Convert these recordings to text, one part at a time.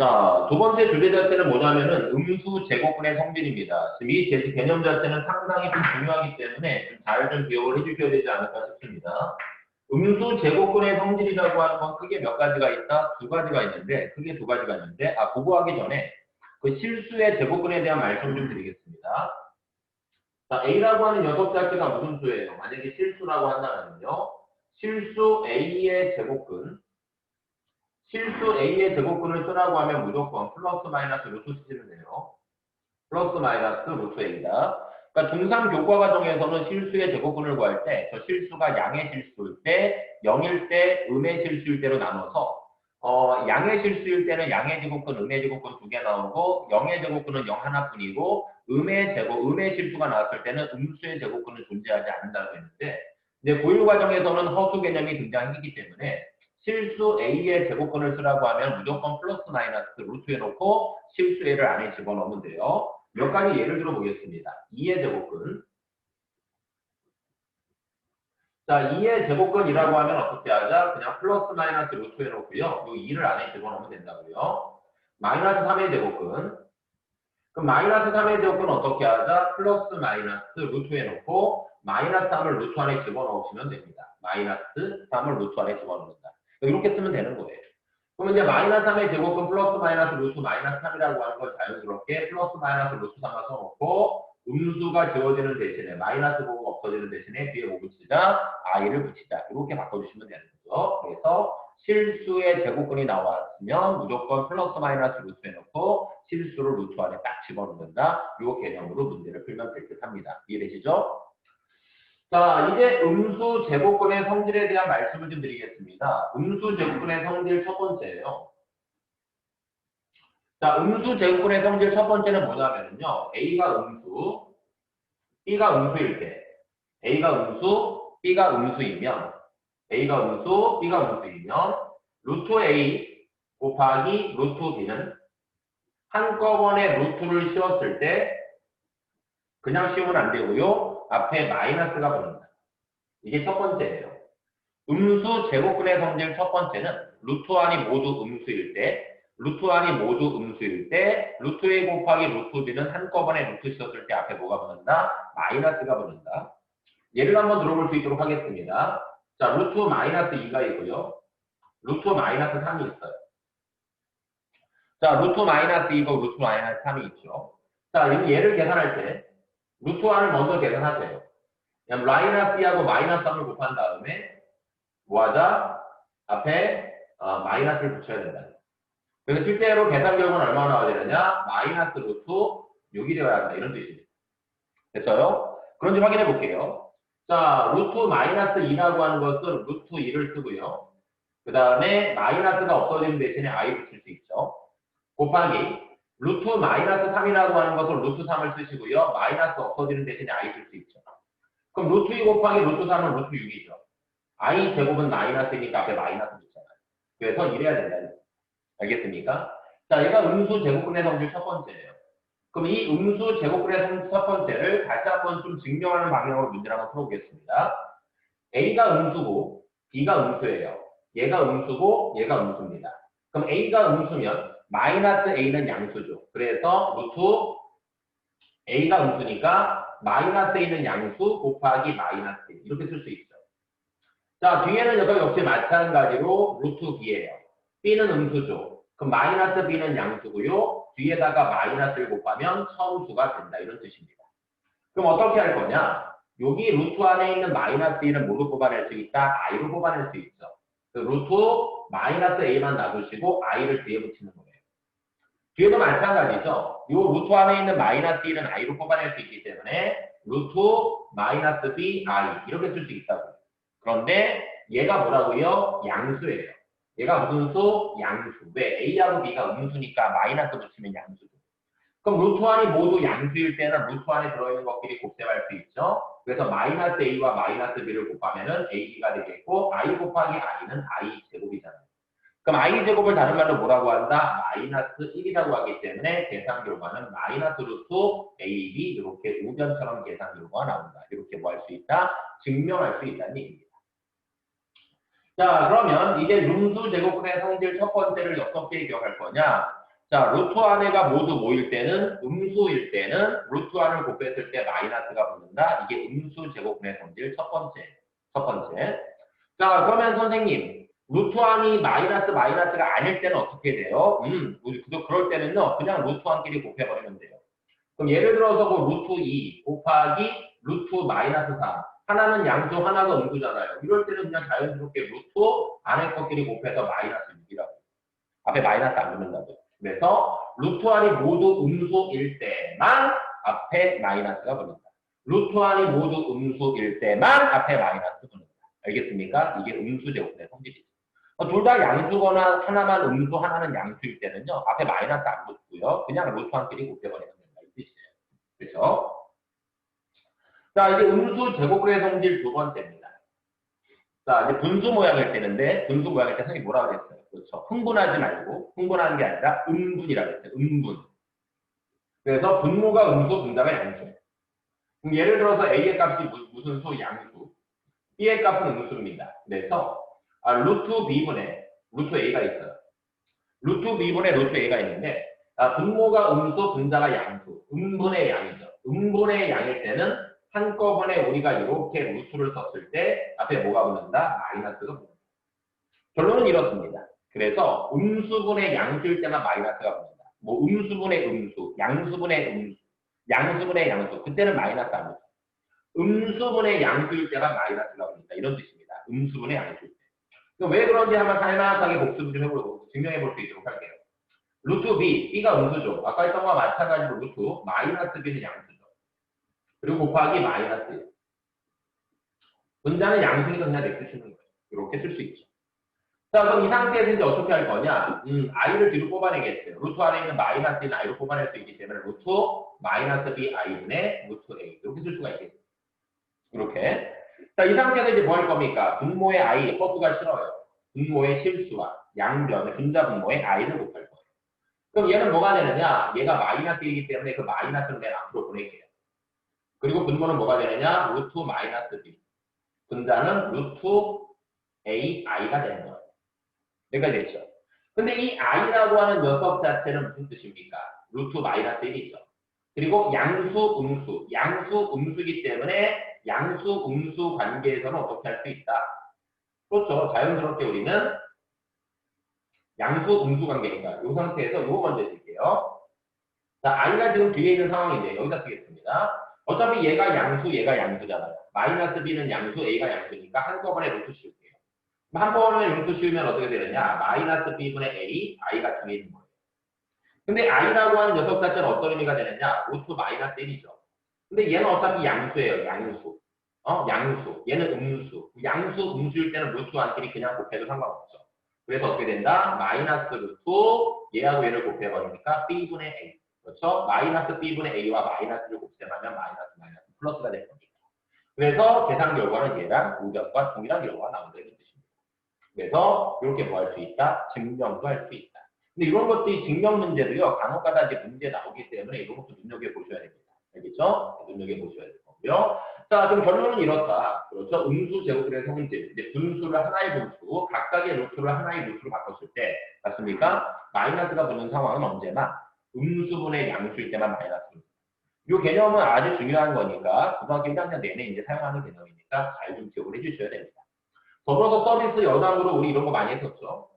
자, 두 번째 주제 자체는 뭐냐면은 음수 제곱근의 성질입니다. 지금 이 제- 개념 자체는 상당히 좀 중요하기 때문에 잘좀 기억을 해주셔야 되지 않을까 싶습니다. 음수 제곱근의 성질이라고 하는 건 크게 몇 가지가 있다? 두 가지가 있는데, 크게 두 가지가 있는데, 아, 보고하기 전에 그 실수의 제곱근에 대한 말씀 좀 드리겠습니다. 자, A라고 하는 녀석 자체가 무슨 수예요? 만약에 실수라고 한다면요. 실수 A의 제곱근, 실수 A의 제곱근을 쓰라고 하면 무조건 플러스 마이너스 루트 쓰시면 돼요. 플러스 마이너스 루트 A다. 그러니까 중3 교과 과정에서는 실수의 제곱근을 구할 때 저 실수가 양의 실수일 때, 0일 때, 음의 실수일 때로 나눠서 어, 양의 실수일 때는 양의 제곱근, 음의 제곱근 두 개 나오고 0의 제곱근은 0 하나뿐이고 음의 제곱, 음의 실수가 나왔을 때는 음수의 제곱근은 존재하지 않는다고 했는데 이제 고1 과정에서는 허수 개념이 등장했기 때문에 실수 A의 제곱근을 쓰라고 하면 무조건 플러스 마이너스 루트 해놓고 실수 A를 안에 집어넣으면 돼요. 몇 가지 예를 들어 보겠습니다. 2의 제곱근. 자, 2의 제곱근이라고 하면 어떻게 하자? 그냥 플러스 마이너스 루트 해놓고요. 이 2를 안에 집어넣으면 된다고요. 마이너스 3의 제곱근. 그럼 마이너스 3의 제곱근 어떻게 하자? 플러스 마이너스 루트 해놓고 마이너스 3을 루트 안에 집어넣으시면 됩니다. 마이너스 3을 루트 안에 집어넣는다. 이렇게 쓰면 되는 거예요. 그러면 이제 마이너스 3의 제곱은 플러스 마이너스 루트 마이너스 3이라고 하는 걸 자연스럽게 플러스 마이너스 루트 3을 써놓고 음수가 지워지는 대신에 마이너스 부호가 없어지는 대신에 뒤에 뭐 붙이자 i를 붙이자 이렇게 바꿔주시면 되는 거죠. 그래서 실수의 제곱근이 나왔으면 무조건 플러스 마이너스 루트 해놓고 실수를 루트 안에 딱 집어넣는다. 이 개념으로 문제를 풀면 될 듯 합니다. 이해되시죠? 자, 이제 음수 제곱근의 성질에 대한 말씀을 좀 드리겠습니다. 음수 제곱근의 성질 첫 번째예요. 자, 음수 제곱근의 성질 첫 번째는 뭐냐면요. A가 음수, B가 음수일 때, A가 음수, B가 음수이면, A가 음수, B가 음수이면, 루트 A 곱하기 루트 B는 한꺼번에 루트를 씌웠을 때, 그냥 씌우면 안 되고요. 앞에 마이너스가 붙는다. 이게 첫 번째예요. 음수 제곱근의 성질 첫 번째는 루트 안이 모두 음수일 때, 루트 안이 모두 음수일 때, 루트 A 곱하기 루트 B는 한꺼번에 루트 씌웠을 때 앞에 뭐가 붙는다? 마이너스가 붙는다. 예를 한번 들어볼 수 있도록 하겠습니다. 자, 루트 마이너스 2가 있고요. 루트 마이너스 3이 있어요. 자, 루트 마이너스 2고 루트 마이너스 3이 있죠. 자, 이 얘를 계산할 때, 루트 1을 먼저 계산하세요. 그냥 마이너스 2하고 마이너스 3을 곱한 다음에 뭐 하자? 앞에 어, 마이너스를 붙여야 된다. 그래서 실제로 계산 결과는 얼마나 나와야 되느냐? 마이너스 루트 6이 되어야 한다. 이런 뜻입니다. 됐어요? 그런지 확인해 볼게요. 자, 루트 마이너스 2라고 하는 것은 루트 2를 쓰고요. 그 다음에 마이너스가 없어지는 대신에 i 붙일 수 있죠. 곱하기 루트 마이너스 3이라고 하는 것을 루트 3을 쓰시고요. 마이너스 없어지는 대신에 i 쓸 수 있죠. 그럼 루트 2 곱하기 루트 3은 루트 6이죠. i 제곱은 마이너스니까 앞에 마이너스 붙잖아요. 그래서 이래야 된다. 알겠습니까? 자, 얘가 음수 제곱근의 성질 첫 번째예요. 그럼 이 음수 제곱근의 성질 첫 번째를 다시 한번 좀 증명하는 방향으로 문제를 한번 풀어보겠습니다. A가 음수고 B가 음수예요. 얘가 음수고 얘가 음수입니다. 그럼 A가 음수면 마이너스 A는 양수죠. 그래서 루트 A가 음수니까 마이너스 A는 양수 곱하기 마이너스 A 이렇게 쓸 수 있죠. 자, 뒤에는 여기 역시 마찬가지로 루트 B예요. B는 음수죠. 그럼 마이너스 B는 양수고요. 뒤에다가 마이너스를 곱하면 처음수가 된다. 이런 뜻입니다. 그럼 어떻게 할 거냐? 여기 루트 안에 있는 마이너스 B는 뭐로 뽑아낼 수 있다? I로 뽑아낼 수 있죠. 그 루트 마이너스 A만 놔두시고 I를 뒤에 붙이는 거예요. 뒤에도 마찬가지죠. 이 루트 안에 있는 마이너스 1은 i로 뽑아낼 수 있기 때문에 루트 마이너스 b i 이렇게 쓸 수 있다고요. 그런데 얘가 뭐라고요? 양수예요. 얘가 무슨 수? 양수. 왜? a하고 b가 음수니까 마이너스 붙이면 양수죠. 그럼 루트 안이 모두 양수일 때는 루트 안에 들어있는 것끼리 곱셈할 수 있죠. 그래서 마이너스 a와 마이너스 b를 곱하면은 ab가 되겠고 i 곱하기 i는 i 제곱이잖아요. 그럼 i 제곱을 다른 말로 뭐라고 한다? 마이너스 1이라고 하기 때문에 계산 결과는 마이너스 루트 ab 이렇게 우변처럼 계산 결과가 나온다. 이렇게 뭐 할 수 있다? 증명할 수 있다는 얘기입니다. 자 그러면 이제 음수 제곱근의 성질 첫 번째를 어떻게 기억할 거냐? 자, 루트 안에가 모두 모일 때는 음수일 때는 루트 안을 곱했을 때 마이너스가 붙는다. 이게 음수 제곱분의 성질 첫 번째. 첫 번째. 자, 그러면 선생님, 루트 안이 마이너스 마이너스가 아닐 때는 어떻게 돼요? 음, 그- 그럴 때는요, 그냥 루트 안끼리 곱해버리면 돼요. 그럼 예를 들어서 그 루트 2 곱하기 루트 마이너스 3. 하나는 양수, 하나가 음수잖아요. 이럴 때는 그냥 자연스럽게 루트 안에 것끼리 곱해서 마이너스 6이라고. 앞에 마이너스 안 붙는다고. 그래서 루트 안이 모두 음수일 때만 앞에 마이너스가 붙는다. 루트 안이 모두 음수일 때만 앞에 마이너스 붙는다. 알겠습니까? 이게 음수 제곱의 성질이죠. 둘 다 양수거나 하나만 음수, 하나는 양수일 때는요. 앞에 마이너스 안 붙고요. 그냥 루트 안끼리 곱해버리면 된다. 이 뜻이에요. 그렇죠? 자, 이제 음수 제곱의 성질 두 번째입니다. 자, 이제 분수 모양일 때는데, 분수 모양일 때 선생님이 뭐라고 그랬어요? 그렇죠. 흥분하지 말고, 흥분하는 게 아니라 음분이라고 했어요. 음분. 그래서 분모가 음수, 분자가 양수. 예를 들어서 A의 값이 무- 무슨 수? 양수. B의 값은 음수입니다. 그래서, 아, 루트 B분의, 루트 A가 있어요. 루트 B분의 루트 A가 있는데, 아, 분모가 음수, 분자가 양수. 음분의 양이죠. 음분의 양일 때는 한꺼번에 우리가 이렇게 루트를 썼을 때 앞에 뭐가 붙는다? 마이너스가 붙는다. 결론은 이렇습니다. 그래서 음수분의 양수일 때만 마이너스가 붙는다. 뭐 음수분의 음수, 양수분의 음수, 양수분의 양수. 그때는 마이너스 안 붙어. 음수분의 양수일 때만 마이너스가 붙는다. 이런 뜻입니다. 음수분의 양수일 때. 왜 그런지 한번 살만하게 복습을 좀 해보고 증명해 볼 수 있도록 할게요. 루트 B, B가 음수죠. 아까 했던 거와 마찬가지로 루트 마이너스 B는 양수죠. 그리고 곱하기 마이너스. 분자는 양수니까 그냥 내쓰시는 거예요. 이렇게 쓸 수 있죠. 자, 그럼 이 상태에서 이제 어떻게 할 거냐? 음, i를 뒤로 뽑아내겠어요. 루트 안에 있는 마이너스인 i로 뽑아낼 수 있기 때문에 루트 마이너스 b i분의 루트 a 이렇게 쓸 수가 있겠죠. 이렇게. 자, 이 상태에서 이제 뭐 할 겁니까? 분모의 i 버프가 싫어요. 분모의 실수와 양변, 분자 분모의 i를 곱할 거예요. 그럼 얘는 뭐가 되느냐? 얘가 마이너스이기 때문에 그 마이너스를 맨 앞으로 보낼게요. 그리고 분모는 뭐가 되느냐? 루트 마이너스 b. 분자는 루트 a i가 되는 거예요. 여기가 됐죠. 근데 이 i라고 하는 녀석 자체는 무슨 뜻입니까? 루트 마이너스 1이죠. 그리고 양수, 음수. 양수, 음수이기 때문에 양수, 음수 관계에서는 어떻게 할 수 있다? 그렇죠. 자연스럽게 우리는 양수, 음수 관계니까 이 상태에서 이거 먼저 쓸게요. 자, i가 지금 뒤에 있는 상황인데 여기다 쓰겠습니다. 어차피 얘가 양수, 얘가 양수잖아요. 마이너스 b는 양수, a가 양수니까 한꺼번에 루트 씌울게요. 한 번에 루트 씌우면 어떻게 되느냐? 마이너스 b분의 a, i가 뒤에 있는 거예요. 근데 i라고 하는 녀석 자체는 어떤 의미가 되느냐? 루트 마이너스 1이죠. 근데 얘는 어차피 양수예요. 양수. 어? 양수. 얘는 음수. 양수, 음수일 때는 루트 안끼리 그냥 곱해도 상관없죠. 그래서 어떻게 된다? 마이너스 루트 얘하고 얘를 곱해버리니까 b분의 a. 그렇죠? 마이너스 b분의 a와 마이너스를 곱셈하면 마이너스 마이너스 플러스가 될 겁니다. 그래서 계산 결과는 얘랑 우변과 동일한 결과가 나온다는 뜻입니다. 그래서 이렇게 뭐 할 수 있다? 증명도 할 수 있다. 근데 이런 것들이 증명 문제도요, 간혹가다 이제 문제 나오기 때문에 이런 것도 눈여겨보셔야 됩니다. 알겠죠? 눈여겨보셔야 될 거고요. 자, 그럼 결론은 이렇다. 그렇죠? 음수 제곱의 성질. 이제 분수를 하나의 분수, 각각의 루트를 하나의 루트로 바꿨을 때, 맞습니까? 마이너스가 붙는 상황은 언제나 음수분의 양수일 때만 마이너스. 이 개념은 아주 중요한 거니까, 고등학교 1학년 내내 이제 사용하는 개념이니까 잘 좀 기억을 해주셔야 됩니다. 더불어서 서비스 여담으로 우리 이런 거 많이 했었죠.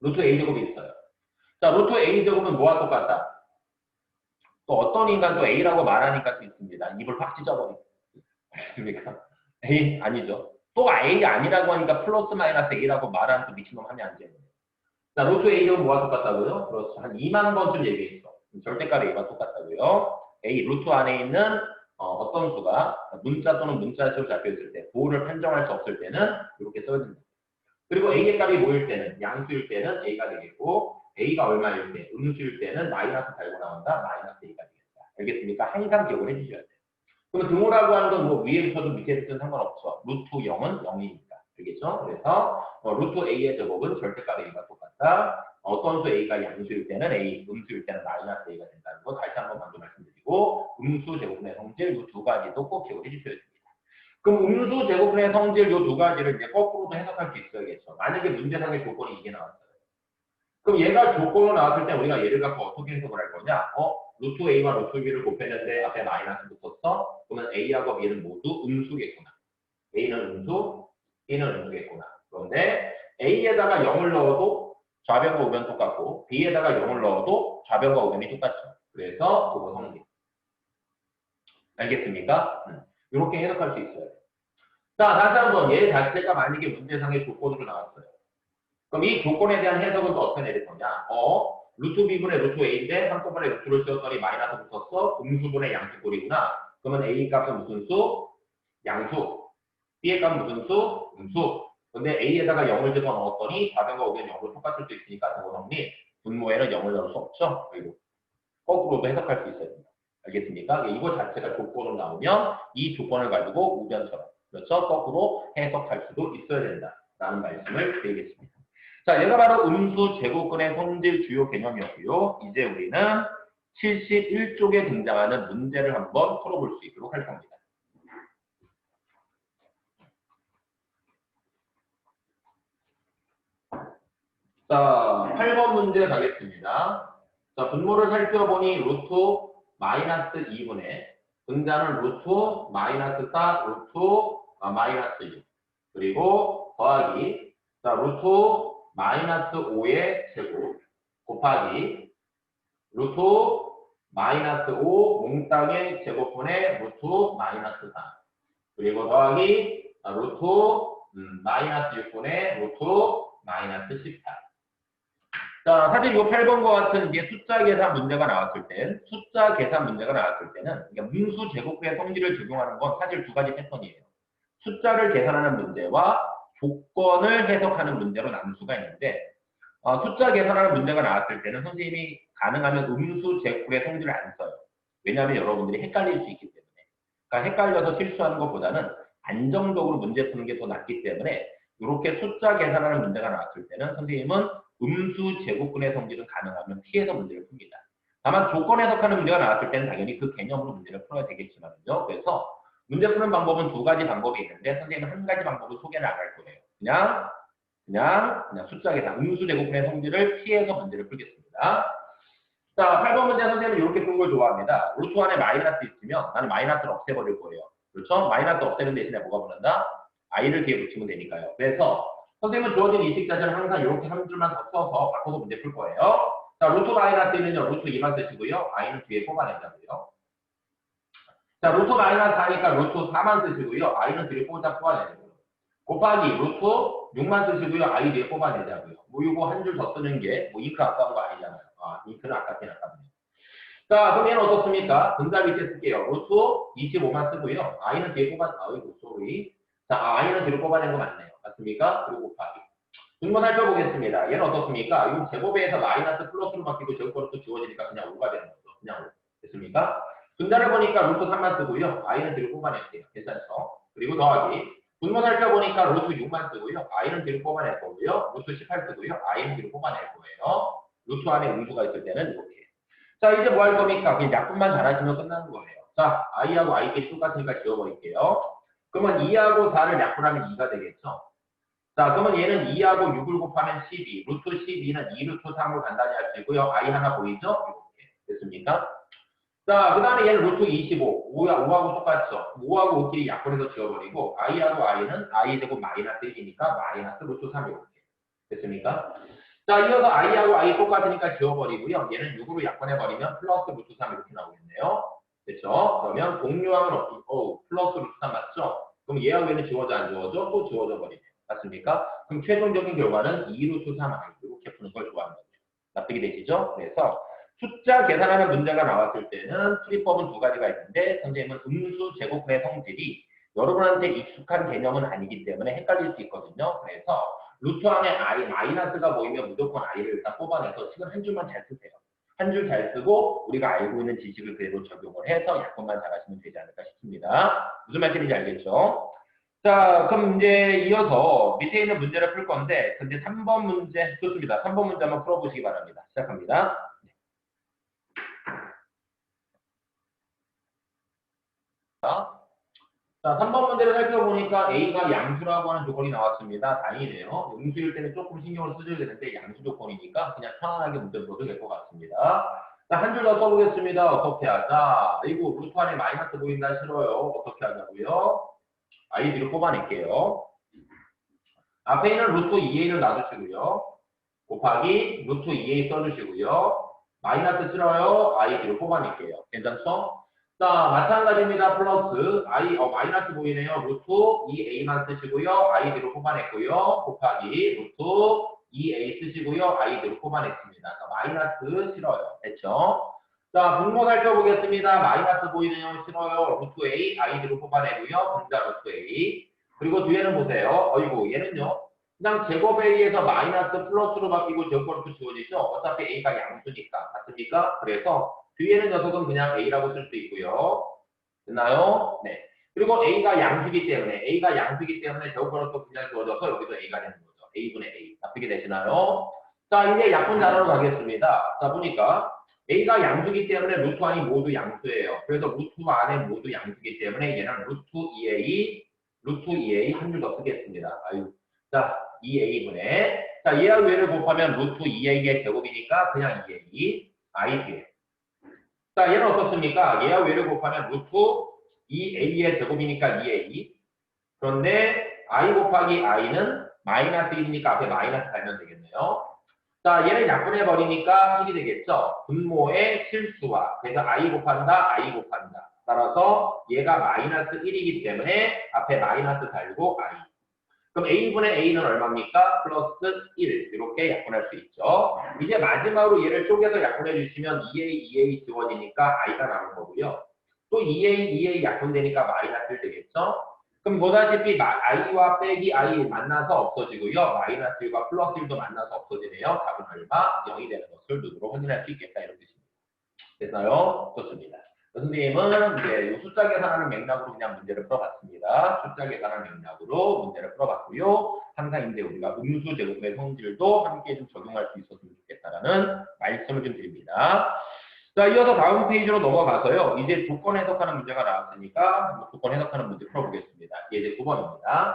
루트 A제곱이 있어요. 자, 루트 A제곱은 뭐와 똑같다? 또 어떤 인간도 A라고 말하니까 또 있습니다. 입을 확 찢어버리고. 맞습니까? A 아니죠. 또 A 아니라고 하니까 플러스 마이너스 A라고 말하는 또 미친놈 하면 안 돼요. 자, 루트 A제곱 뭐와 똑같다고요? 그렇죠. 한 2만 번쯤 얘기했어. 절대값 A와 똑같다고요. A 루트 안에 있는 어, 떤 수가 문자 또는 문자식으로 잡혀있을 때 보호를 판정할 수 없을 때는 이렇게 됩니다. 그리고 A의 값이 모일 때는 양수일 때는 A가 되겠고 A가 얼마일 때 음수일 때는 마이너스 달고 나온다 마이너스 A가 되겠다. 알겠습니까? 항상 기억을 해주셔야 돼요. 그럼 등호라고 하는 건 뭐 위에 붙어도 밑에 붙어도 상관없죠. 루트 0은 0이니까. 알겠죠? 그래서 어, 루트 A의 제곱은 절대값 A가 똑같다. 어떤 수 A가 양수일 때는 A, 음수일 때는 마이너스 A가 된다는 거 다시 한번 먼저 말씀드리고 음수 제곱분의 성질 이 두 가지도 꼭 기억해 주셔야 됩니다. 그럼 음수 제곱분의 성질 이 두 가지를 이제 거꾸로도 해석할 수 있어야겠죠. 만약에 문제상의 조건이 이게 나왔어요. 그럼 얘가 조건으로 나왔을 때 우리가 얘를 갖고 어떻게 해석을 할 거냐? 어? 루트 A와 루트 B를 곱했는데 앞에 마이너스 붙었어? 그러면 A하고 B는 모두 음수겠구나. A는 음수, B는 음수겠구나. 그런데 A에다가 0을 넣어도 좌변과 우변 똑같고 B에다가 0을 넣어도 좌변과 우변이 똑같죠. 그래서 그거 성립. 알겠습니까? 음. 이렇게 해석할 수 있어요. 자, 다시 한번 얘 자체가 만약에 문제상의 조건으로 나왔어요. 그럼 이 조건에 대한 해석은 또 어떻게 내릴 거냐? 어, 루트 b분의 루트 a인데 한꺼번에 루트를 쓰었더니 마이너스 붙었어. 음수분의 양수꼴이구나. 그러면 a 값은 무슨 수? 양수. b의 값은 무슨 수? 음수. 근데 a에다가 0을 집어 넣었더니 좌변과 우변 0으로 똑같을 수 있으니까 저거 정리. 분모에는 0을 넣을 수 없죠. 그리고 거꾸로도 해석할 수 있어야 됩니다. 알겠습니까? 이거 자체가 조건으로 나오면 이 조건을 가지고 우변처럼 그렇죠? 거꾸로 해석할 수도 있어야 된다 라는 말씀을 드리겠습니다. 자, 얘가 바로 음수 제곱근의 성질 주요 개념이었고요. 이제 우리는 71쪽에 등장하는 문제를 한번 풀어볼 수 있도록 할 겁니다. 자, 8번 문제 가겠습니다. 자, 분모를 살펴보니 루트 마이너스 2분의 분자는 루트 마이너스 4 루트 아, 마이너스 6 그리고 더하기 자 루트 마이너스 5의 제곱 곱하기 루트 마이너스 5 몽땅의 제곱분의 루트 마이너스 4 그리고 더하기 아, 루트 음, 마이너스 6분의 루트 마이너스 18 자, 사실 이 8번과 같은 이게 숫자 계산 문제가 나왔을 땐, 숫자 계산 문제가 나왔을 때는, 그러니까 문수 제곱의 성질을 적용하는 건 사실 두 가지 패턴이에요. 숫자를 계산하는 문제와 조건을 해석하는 문제로 나눌 수가 있는데, 어, 숫자 계산하는 문제가 나왔을 때는 선생님이 가능하면 음수 제곱의 성질을 안 써요. 왜냐하면 여러분들이 헷갈릴 수 있기 때문에. 그러니까 헷갈려서 실수하는 것보다는 안정적으로 문제 푸는 게 더 낫기 때문에, 이렇게 숫자 계산하는 문제가 나왔을 때는 선생님은 음수 제곱근의 성질은 가능하면 피해서 문제를 풉니다. 다만 조건 해석하는 문제가 나왔을 때는 당연히 그 개념으로 문제를 풀어야 되겠지만요. 그래서 문제 푸는 방법은 두 가지 방법이 있는데 선생님은 한 가지 방법을 안할 거예요. 그냥 그냥 그냥 숫자 계산 음수 제곱근의 성질을 피해서 문제를 풀겠습니다. 자, 8번 문제 선생님은 이렇게 푸는 걸 좋아합니다. 루트 안에 마이너스 있으면 나는 마이너스를 없애버릴 거예요. 그렇죠? 마이너스 없애는 대신에 뭐가 붙는다? i를 뒤에 붙이면 되니까요. 그래서 선생님은 주어진 이식 자체를 항상 이렇게 한 줄만 더 써서 바꿔서 문제 풀 거예요. 자, 루트 마이너스는요, 루트 2만 쓰시고요. i는 뒤에 뽑아내자고요. 자, 루트 마이너스 4니까 루트 4만 쓰시고요. i는 뒤에 뽑아 뽑아내자고요. 곱하기 루트 6만 쓰시고요. i 뒤에 뽑아내자고요. 뭐 이거 한 줄 더 쓰는 게 뭐 잉크 아까운 거 아니잖아요. 아, 잉크는 아깝긴 아깝네요. 자, 그럼 얘는 어떻습니까? 분자 밑에 쓸게요. 루트 25만 쓰고요. i는 뒤에 뽑아, 아이고, 쏘리. 자, i는 뒤로 뽑아낸 거 맞네요. 맞습니까? 그리고 곱하기. 분모 살펴보겠습니다. 얘는 어떻습니까? 이거 제곱에서 마이너스 플러스로 바뀌고 제곱으로 또 지워지니까 그냥 5가 되는 거죠. 그냥 5. 됐습니까? 분자를 보니까 루트 3만 쓰고요. i는 뒤로 뽑아낼게요. 계산서. 그리고 더하기. 분모 살펴보니까 루트 6만 쓰고요. i는 뒤로 뽑아낼 거고요. 루트 18 쓰고요. i는 뒤로 뽑아낼 거예요. 루트 안에 음수가 있을 때는 이렇게. 자, 이제 뭐 할 겁니까? 그냥 약분만 잘하시면 끝나는 거예요. 자, i하고 i끼리 똑같으니까 지워버릴게요. 그러면 2하고 4를 약분하면 2가 되겠죠? 자, 그러면 얘는 2하고 6을 곱하면 12, 루트 12는 2루트 3으로 간단히 할 수 있고요. i 하나 보이죠? 이렇게. 됐습니까? 자, 그 다음에 얘는 루트 25, 5, 5하고 똑같죠? 5하고 5끼리 약분해서 지워버리고, i하고 i는 i 제곱 마이너스 1이니까 마이너스 루트 3 이렇게. 됐습니까? 자, 이어서 i하고 i 똑같으니까 지워버리고요. 얘는 6으로 약분해버리면 플러스 루트 3 이렇게 나오겠네요. 됐죠? 그러면 공유하면 어떻게, 어 플러스 루트 3 맞죠? 그럼 얘하고 얘는 지워져 안 지워져? 또 지워져 버리네요. 맞습니까? 그럼 최종적인 결과는 2루트 3i 이렇게 푸는 걸 좋아하는 거죠. 납득이 되시죠? 그래서 숫자 계산하는 문제가 나왔을 때는 풀이법은 두 가지가 있는데 선생님은 음수 제곱분의 성질이 여러분한테 익숙한 개념은 아니기 때문에 헷갈릴 수 있거든요. 그래서 루트 안에 i 마이너스가 보이면 무조건 i를 일단 뽑아내서 식은 한 줄만 잘 쓰세요. 한 줄 잘 쓰고 우리가 알고 있는 지식을 그대로 적용을 해서 약분만 잘하시면 되지 않을까 싶습니다. 무슨 말씀인지 알겠죠? 자, 그럼 이제 이어서 밑에 있는 문제를 풀 건데, 근데 3번 문제, 좋습니다. 3번 문제 한번 풀어보시기 바랍니다. 시작합니다. 자, 자, 3번 문제를 살펴보니까 A가 양수라고 하는 조건이 나왔습니다. 다행이네요. 음수일 때는 조금 신경을 쓰셔야 되는데 양수 조건이니까 그냥 편안하게 문제 풀어도 될 것 같습니다. 자, 한 줄 더 써보겠습니다. 어떻게 하자? 이거 루트 안에 마이너스 보인다 싫어요. 어떻게 하자고요? 아이 뒤로 뽑아낼게요. 앞에 있는 루트 2a를 놔두시고요. 곱하기 루트 2a 써주시고요. 마이너스 싫어요. 아이 뒤로 뽑아낼게요. 괜찮죠? 자, 마찬가지입니다. 플러스 i 어 마이너스 보이네요. 루트 2a만 쓰시고요. i 뒤로 뽑아냈고요. 곱하기 루트 2a 쓰시고요. i 뒤로 뽑아냈습니다. 자, 마이너스 싫어요. 됐죠? 자, 분모 살펴보겠습니다. 마이너스 보이네요. 싫어요. 루트 a i 뒤로 뽑아내고요. 분자 루트 a 그리고 뒤에는 보세요. 어이구 얘는요. 그냥 제곱 a에서 마이너스 플러스로 바뀌고 제곱으로 지워지죠. 어차피 a가 양수니까 맞습니까? 그래서 뒤에는 녀석은 그냥 a라고 쓸 수 있고요. 됐나요? 네. 그리고 a가 양수기 때문에 a가 양수기 때문에 제곱으로 또 그냥 지워져서 여기도 a가 되는 거죠. a분의 a. 납득이 되시나요? 자, 이제 약분 단어로 가겠습니다. 자, 보니까 a가 양수기 때문에 루트 안이 모두 양수예요. 그래서 루트 안에 모두 양수기 때문에 얘는 루트 2a, 루트 2a 한 줄 더 쓰겠습니다. 아유. 자, 2a분의 자, 얘와 얘를 곱하면 루트 2a의 제곱이니까 그냥 2a, i 뒤에. 자, 얘는 어떻습니까? 얘와 얘를 곱하면 루트 2a의 제곱이니까 2a. 그런데 i 곱하기 i는 마이너스 1이니까 앞에 마이너스 달면 되겠네요. 자, 얘를 약분해버리니까 1이 되겠죠? 분모의 실수와. 그래서 i 곱한다, i 곱한다. 따라서 얘가 마이너스 1이기 때문에 앞에 마이너스 달고 i. 그럼 a분의 a는 얼마입니까? 플러스 1 이렇게 약분할 수 있죠. 이제 마지막으로 얘를 쪼개서 약분해 주시면 2a, 2a 지워지니까 i가 나올 거고요. 또 2a, 2a 약분되니까 마이너스 1 되겠죠. 그럼 보다시피 마- i와 빼기 i 만나서 없어지고요. 마이너스 1과 플러스 1도 만나서 없어지네요. 답은 얼마? 0이 되는 것을 눈으로 확인할 수 있겠다 이런 뜻입니다. 됐나요? 좋습니다. 선생님은 이제 이 숫자 계산하는 맥락으로 그냥 문제를 풀어봤습니다. 숫자 계산하는 맥락으로 문제를 풀어봤고요. 항상 이제 우리가 음수 제곱의 성질도 함께 좀 적용할 수 있었으면 좋겠다라는 말씀을 좀 드립니다. 자, 이어서 다음 페이지로 넘어가서요. 이제 조건 해석하는 문제가 나왔으니까 조건 해석하는 문제 풀어보겠습니다. 이제 9번입니다.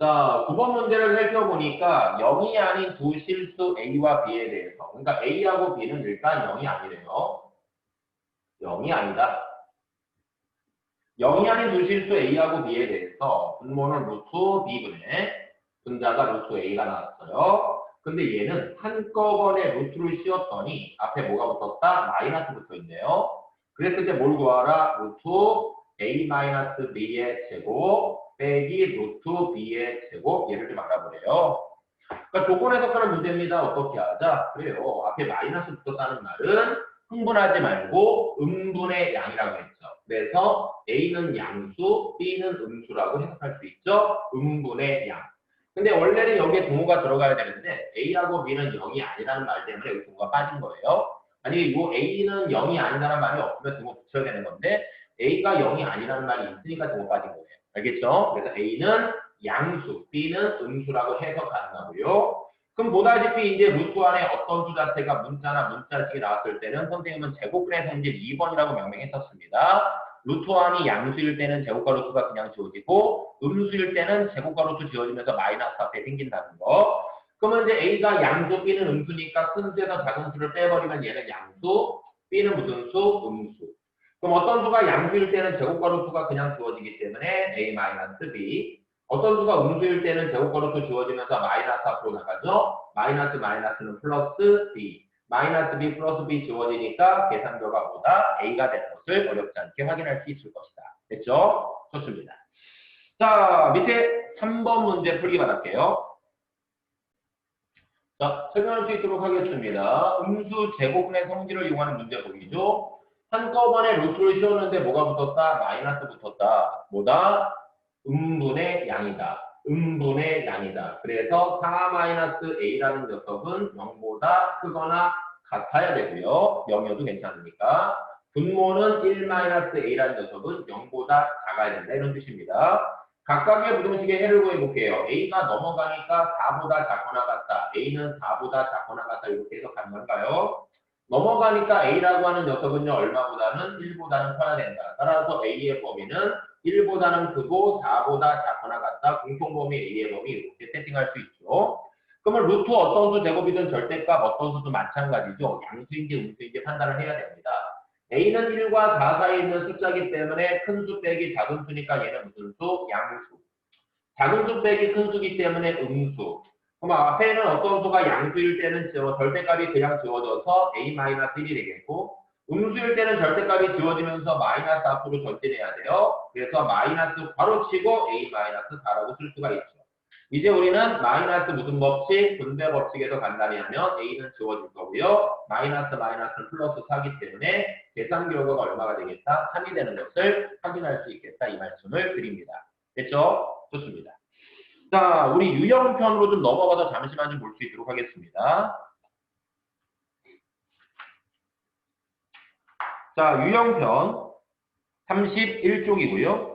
자, 9번 문제를 살펴보니까 0이 아닌 두 실수 A와 B에 대해서 그러니까 A하고 B는 일단 0이 아니래요. 0이 아니다. 0이 아닌 두 실수 A하고 B에 대해서 분모는 루트 B분의 분자가 루트 A가 나왔어요. 근데 얘는 한꺼번에 루트를 씌웠더니 앞에 뭐가 붙었다? 마이너스 붙어 있네요. 그랬을 때 뭘 구하라? 루트 A-B의 제곱 빼기 루트 b의 제곱 얘를 좀 알아보래요. 그러니까 조건 해석하는 문제입니다. 어떻게 하자? 그래요. 앞에 마이너스 붙었다는 말은 흥분하지 말고 음분의 양이라고 했죠. 그래서 A는 양수, B는 음수라고 해석할 수 있죠. 음분의 양. 근데 원래는 여기에 동호가 들어가야 되는데 A하고 B는 0이 아니라는 말 때문에 여기 동호가 빠진 거예요. 아니 이 A는 0이 아니라는 말이 없으면 동호 붙여야 되는 건데 A가 0이 아니라는 말이 있으니까 동호 빠진 거예요. 알겠죠? 그래서 A는 양수, B는 음수라고 해석 가능하고요. 그럼 보다시피 이제 루트 안에 어떤 수 자체가 문자나 문자식이 나왔을 때는 선생님은 제곱분의 성질 2번이라고 명명했었습니다. 루트 안이 양수일 때는 제곱과 루트가 그냥 지워지고 음수일 때는 제곱과 루트 지워지면서 마이너스 앞에 생긴다는 거. 그러면 이제 A가 양수, B는 음수니까 큰 수에서 작은 수를 빼버리면 얘는 양수, B는 무슨 수? 음수. 그럼 어떤 수가 양수일 때는 제곱과 루트가 그냥 지워지기 때문에 A-B 어떤 수가 음수일 때는 제곱과 루트 지워지면서 마이너스 앞으로 나가죠? 마이너스 마이너스는 플러스 B. 마이너스 B 플러스 B 지워지니까 계산 결과보다 A가 되는 것을 어렵지 않게 확인할 수 있을 것이다. 됐죠? 좋습니다. 자 밑에 3번 문제 풀기 받을게요. 자 설명할 수 있도록 하겠습니다. 음수 제곱분의 성질을 이용하는 문제 보기죠 한꺼번에 루트를 씌웠는데 뭐가 붙었다? 마이너스 붙었다. 뭐다? 음분의 양이다. 음분의 양이다. 그래서 4-a라는 녀석은 0보다 크거나 같아야 되고요. 0이어도 괜찮으니까. 분모는 1-a라는 녀석은 0보다 작아야 된다. 이런 뜻입니다. 각각의 부등식의 해를 구해볼게요. a가 넘어가니까 4보다 작거나 같다. a는 4보다 작거나 같다. 이렇게 해서 가는 건가요? 넘어가니까 A라고 하는 녀석은요, 얼마보다는 1보다는 커야 된다. 따라서 A의 범위는 1보다는 크고 4보다 작거나 같다. 공통범위 A의 범위 이렇게 세팅할 수 있죠. 그러면 루트 어떤 수 제곱이든 절대값 어떤 수도 마찬가지죠. 양수인지 음수인지 판단을 해야 됩니다. A는 1과 4 사이에 있는 숫자이기 때문에 큰 수 빼기 작은 수니까 얘는 무슨 수? 양수. 작은 수 빼기 큰 수기 때문에 음수. 그럼 앞에는 어떤 수가 양수일 때는 지워, 절대값이 그냥 지워져서 A-1이 되겠고 음수일 때는 절대값이 지워지면서 마이너스 앞으로 전진해야 돼요. 그래서 마이너스 바로 치고 A-4라고 쓸 수가 있죠. 이제 우리는 마이너스 무슨 법칙? 분배 법칙에서 간단히 하면 A는 지워질 거고요. 마이너스 마이너스 플러스 4기 때문에 계산 결과가 얼마가 되겠다? 3이 되는 것을 확인할 수 있겠다. 이 말씀을 드립니다. 됐죠? 좋습니다. 자, 우리 유형편으로 좀 넘어가서 잠시만 좀 볼 수 있도록 하겠습니다. 자, 유형편 31쪽이고요.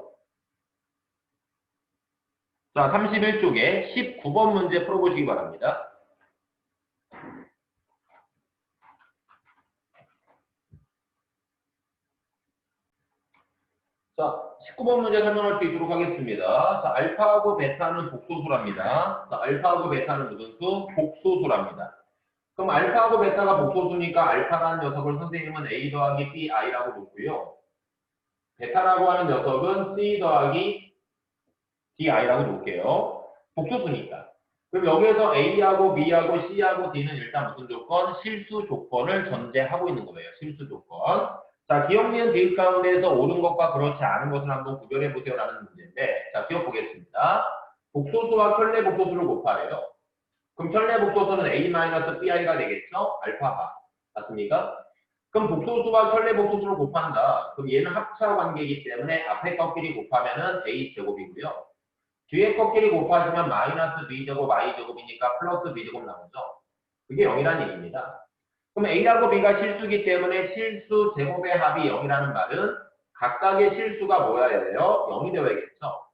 자, 31쪽에 19번 문제 풀어보시기 바랍니다. 자, 19번 문제 설명할 수 있도록 하겠습니다. 자, 알파하고 베타는 복소수랍니다. 자, 알파하고 베타는 무슨 수? 복소수랍니다. 그럼 알파하고 베타가 복소수니까 알파라는 녀석을 선생님은 A 더하기 B, I라고 놓고요. 베타라고 하는 녀석은 C 더하기 D, I라고 놓을게요. 복소수니까. 그럼 여기에서 A하고 B하고 C하고 D는 일단 무슨 조건? 실수 조건을 전제하고 있는 거예요. 실수 조건. 자, 기억 니은 디귿 가운데에서 옳은 것과 그렇지 않은 것을 한번 구별해 보세요 라는 문제인데, 자, 기억 보겠습니다. 복소수와 편례 복소수를 곱하래요. 그럼 편례 복소수는 A-BI가 되겠죠? 알파가. 맞습니까? 그럼 복소수와 편례 복소수를 곱한다. 그럼 얘는 합차 관계이기 때문에 앞에 것끼리 곱하면은 A 제곱이고요. 뒤에 것끼리 곱하시면 마이너스 B제곱 I 제곱이니까 플러스 B제곱 나오죠. 그게 0이라는 얘기입니다. 그럼 A하고 B가 실수기 때문에 실수 제곱의 합이 0이라는 말은 각각의 실수가 뭐여야 돼요? 0이 되어야겠죠.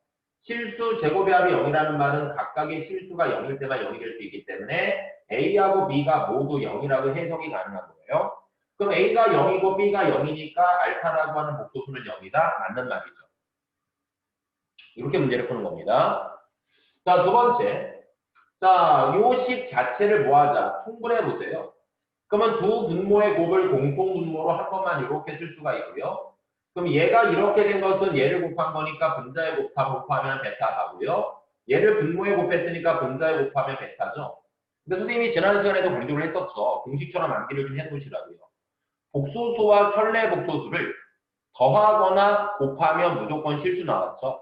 실수 제곱의 합이 0이라는 말은 각각의 실수가 0일 때만 0이 될 수 있기 때문에 A하고 B가 모두 0이라고 해석이 가능한 거예요. 그럼 A가 0이고 B가 0이니까 알파라고 하는 복소수는 0이다. 맞는 말이죠. 이렇게 문제를 푸는 겁니다. 자, 두 번째. 자, 요식 자체를 뭐하자? 통분해 보세요. 그러면 두 분모의 곱을 공통 분모로 한 번만 이렇게 쓸 수가 있고요. 그럼 얘가 이렇게 된 것은 얘를 곱한 거니까 분자에 곱하 곱하면 베타 가고요. 얘를 분모에 곱했으니까 분자에 곱하면 베타죠. 근데 선생님이 지난 시간에도 공부를 했었죠. 공식처럼 암기를 좀 해놓으시라고요. 복소수와 설례 복소수를 더하거나 곱하면 무조건 실수 나왔죠.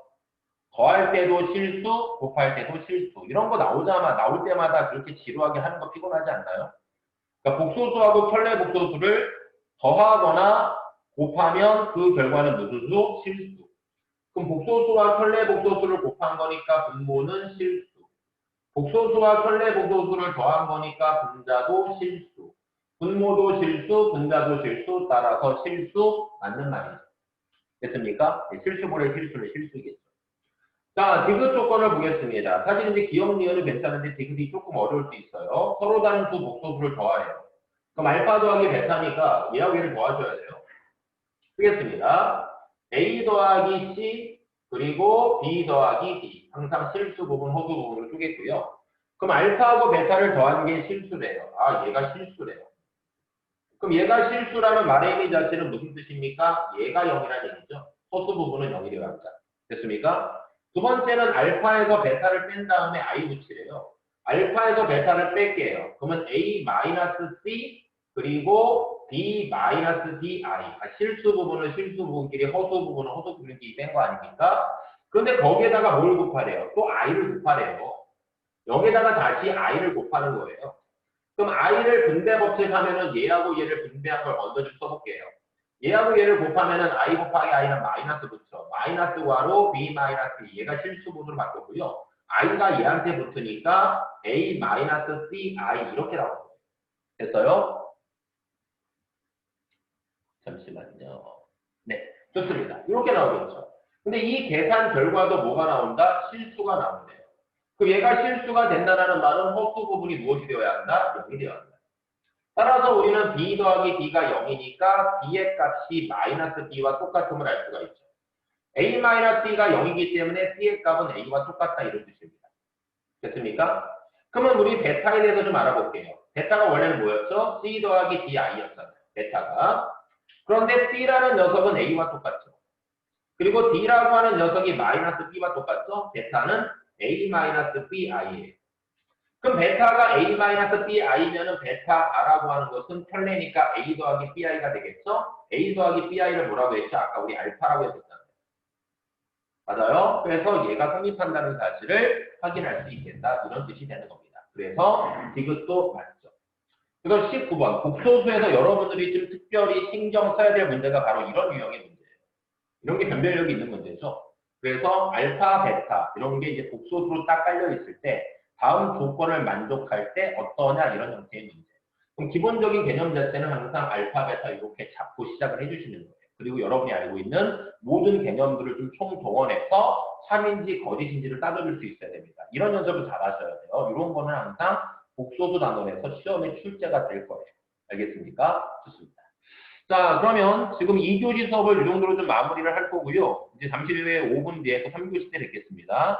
더할 때도 실수, 곱할 때도 실수. 이런 거 나오자마 나올 때마다 그렇게 지루하게 하는 거 피곤하지 않나요? 그러니까 복소수하고 설례 복소수를 더하거나 곱하면 그 결과는 무슨 수? 실수. 그럼 복소수와 설례 복소수를 곱한 거니까 분모는 실수. 복소수와 설례 복소수를 더한 거니까 분자도 실수. 분모도 실수, 분자도 실수, 따라서 실수 맞는 말이죠. 됐습니까? 네, 실수분의 실수는 실수겠죠. 자, 디귿 조건을 보겠습니다. 사실 이제 기억 니은은 괜찮은데 디귿이 조금 어려울 수 있어요. 서로 다른 두 복소수를 더해요. 그럼 알파 더하기 베타니까 얘하고 얘를 더하셔야 돼요. 쓰겠습니다. A 더하기 C 그리고 B 더하기 D 항상 실수 부분, 허수 부분을 쓰겠고요. 그럼 알파하고 베타를 더한 게 실수래요. 아, 얘가 실수래요. 그럼 얘가 실수라는 말의 의미 자체는 무슨 뜻입니까? 얘가 0이라는 얘기죠. 허수 부분은 0이 되어야 합니다. 됐습니까? 두 번째는 알파에서 베타를 뺀 다음에 i 붙이래요. 알파에서 베타를 뺄게요. 그러면 a-c 그리고 b-di 아, 실수 부분은 실수 부분끼리 허수 부분은 허수 부분끼리 뺀 거 아닙니까? 그런데 거기에다가 뭘 곱하래요? 또 i를 곱하래요. 여기다가 다시 i를 곱하는 거예요. 그럼 i를 분배 법칙 하면은 얘하고 얘를 분배한 걸 먼저 좀 써볼게요. 얘하고 얘를 곱하면은 i 곱하기 i는 마이너스 붙여. 마이너스 와로 b 마이너스 얘가 실수분으로 바뀌었고요. i가 얘한테 붙으니까 a 마이너스 c i 이렇게 나오는 거예요. 됐어요? 잠시만요. 네, 좋습니다. 이렇게 나오겠죠. 근데 이 계산 결과도 뭐가 나온다? 실수가 나온대요. 그럼 얘가 실수가 된다는 말은 허수 부분이 무엇이 되어야 한다? 0이 되어야 한다. 따라서 우리는 b 더하기 b가 0이니까 b의 값이 마이너스 b와 똑같음을 알 수가 있죠. a 마이너스 b가 0이기 때문에 b의 값은 a와 똑같다 이런 뜻입니다. 됐습니까? 그러면 우리 베타에 대해서 좀 알아볼게요. 베타가 원래는 뭐였죠? c 더하기 di였잖아요. 베타가. 그런데 c라는 녀석은 a와 똑같죠. 그리고 d라고 하는 녀석이 마이너스 b와 똑같죠? 베타는 a 마이너스 bi예요. 그럼 베타가 a 마이너스 bi면은 베타라고 하는 것은 편례니까 a 더하기 bi가 되겠죠? a 더하기 bi를 뭐라고 했죠? 아까 우리 알파라고 했었잖아요. 맞아요? 그래서 얘가 성립한다는 사실을 확인할 수 있겠다. 이런 뜻이 되는 겁니다. 그래서 이것도 맞죠. 이건 19번. 국소수에서 여러분들이 좀 특별히 신경 써야 될 문제가 바로 이런 유형의 문제예요. 이런 게 변별력이 있는 문제죠. 그래서 알파, 베타 이런 게 이제 복소수로 딱 깔려 있을 때 다음 조건을 만족할 때 어떠냐 이런 형태의 문제. 그럼 기본적인 개념 자체는 항상 알파, 베타 이렇게 잡고 시작을 해주시는 거예요. 그리고 여러분이 알고 있는 모든 개념들을 좀 총동원해서 참인지 거짓인지를 따져줄 수 있어야 됩니다. 이런 연습을 잘 하셔야 돼요. 이런 거는 항상 복소수 단원에서 시험에 출제가 될 거예요. 알겠습니까? 좋습니다. 자, 그러면 지금 2교시 수업을 이 정도로 좀 마무리를 할 거고요. 이제 잠시 후에 5분 뒤에 또 3교시 때 뵙겠습니다.